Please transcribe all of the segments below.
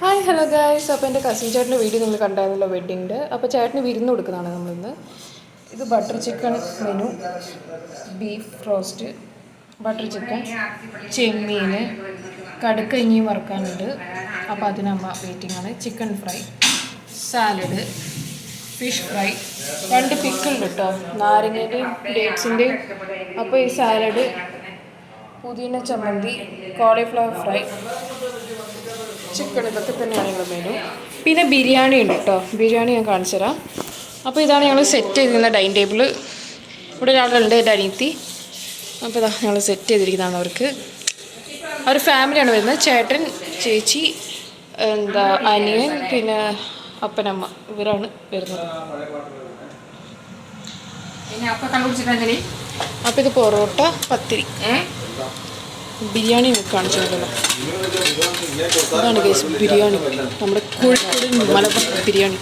Hi hello guys അപ്പോൾ എന്റെ cousin ചേട്ടന്റെ വീഡിയോ നിങ്ങൾ കണ്ടായിരുന്നല്ലോ വെഡ്ഡിങ്ങിന്റെ അപ്പോൾ ചേട്ടന് വിരുന്ന് കൊടുക്കുന്നതാണ് നമ്മളിന്ന്. ഇത് butter chicken menu beef roast butter chicken ചെമ്മീൻ കടുക്ക ഇനിയും വറുക്കാനുണ്ട്. അപ്പോൾ അതിനമ്മ വെയിറ്റിംഗ് ആണ്. Chicken fry salad fish fry രണ്ട് പിക്കിൾ കേട്ടോ നാരങ്ങയുടെയും ഡേറ്റ്സിന്റെയും അപ്പോൾ ഈ സാലഡ് പുതിന ചമ്മന്തി കോളിഫ്ലവർ ഫ്രൈ ചിക്കൻ ഇതൊക്കെ തന്നെയാണ് ഞങ്ങൾ മെനു പിന്നെ ബിരിയാണി ഉണ്ട് കേട്ടോ. ബിരിയാണി ഞാൻ കാണിച്ചു തരാം. അപ്പോൾ ഇതാണ് ഞങ്ങൾ സെറ്റ് ചെയ്തിരുന്ന ഡൈനിങ് ടേബിൾ ഇവിടെ ഒരാളുണ്ട് എന്റെ അനിയത്തി. അപ്പോൾ ഇതാ ഞങ്ങൾ സെറ്റ് ചെയ്തിരിക്കുന്നതാണ് അവർക്ക്. അവർ ഫാമിലിയാണ് വരുന്നത്. ചേട്ടൻ ചേച്ചി എന്താ അനിയൻ പിന്നെ അപ്പനമ്മ ഇവരാണ് വരുന്നത്. അപ്പോൾ ഇത് പൊറോട്ട പത്തിരി. ബിരിയാണി കാണിച്ചു അതാണ് കേസ് ബിരിയാണി. നമ്മുടെ കോഴിക്കോട് മലബാർ ബിരിയാണി.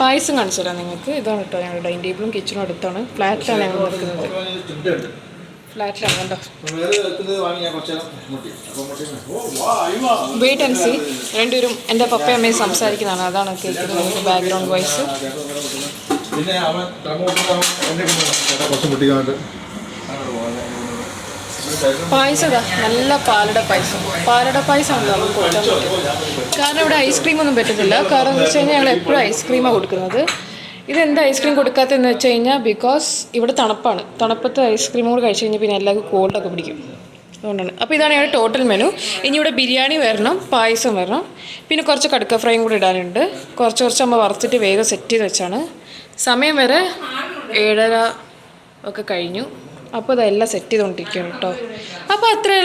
പായസം കാണിച്ചു തരാം നിങ്ങൾക്ക്. ഇതാണ് കേട്ടോ ഞങ്ങളുടെ ഡൈനിങ് ടേബിളും കിച്ചണും അടുത്താണ്. ഫ്ലാറ്റിലാണ് ഞങ്ങൾ നിൽക്കുന്നത് ഫ്ലാറ്റിലാണ് കണ്ടോ? വെയിറ്റ് ആൻഡ് സി രണ്ടുപേരും എന്റെ പപ്പയും അമ്മയും സംസാരിക്കുന്നതാണ്. അതാണ് കേൾക്കുന്നത്. Background voice. പിന്നെ അവൻ അങ്ങോട്ട് എന്നെ കുറച്ച് മുട്ടിക്കാണ്ട് പായസം ഇതാ. നല്ല പാലട പായസം. പാലട പായസമാണ് നമുക്ക് കൊടുക്കാൻ പറ്റും കാരണം ഇവിടെ ഐസ്ക്രീം ഒന്നും പറ്റുന്നില്ല കാരണം എന്ന് വെച്ച് കഴിഞ്ഞാൽ ഞങ്ങൾ എപ്പോഴും ഐസ്ക്രീമാണ് കൊടുക്കുന്നത്. ഇതെന്താ ഐസ്ക്രീം കൊടുക്കാത്തതെന്ന് വെച്ച് കഴിഞ്ഞാൽ ബിക്കോസ് ഇവിടെ തണുപ്പാണ്. തണുപ്പത്ത് ഐസ്ക്രീം കൂടെ കഴിച്ച് കഴിഞ്ഞാൽ പിന്നെ എല്ലാവർക്കും കോൾഡൊക്കെ പിടിക്കും. അതുകൊണ്ടാണ്. അപ്പോൾ ഇതാണ് ഞങ്ങളുടെ ടോട്ടൽ മെനു ഇനി ഇവിടെ ബിരിയാണി വരണം പായസം വരണം. പിന്നെ കുറച്ച് കടുക്ക ഫ്രൈയും കൂടി ഇടാനുണ്ട്. കുറച്ച് കുറച്ച് നമ്മൾ വറുത്തിട്ട് വേഗം സെറ്റ് ചെയ്ത് വെച്ചാണ്. സമയം വരെ ഏഴര ഒക്കെ കഴിഞ്ഞു. അപ്പോൾ ഇതെല്ലാം സെറ്റ് ചെയ്തുകൊണ്ടിരിക്കുകയാണ് കേട്ടോ. അപ്പോൾ അത്രയുള്ള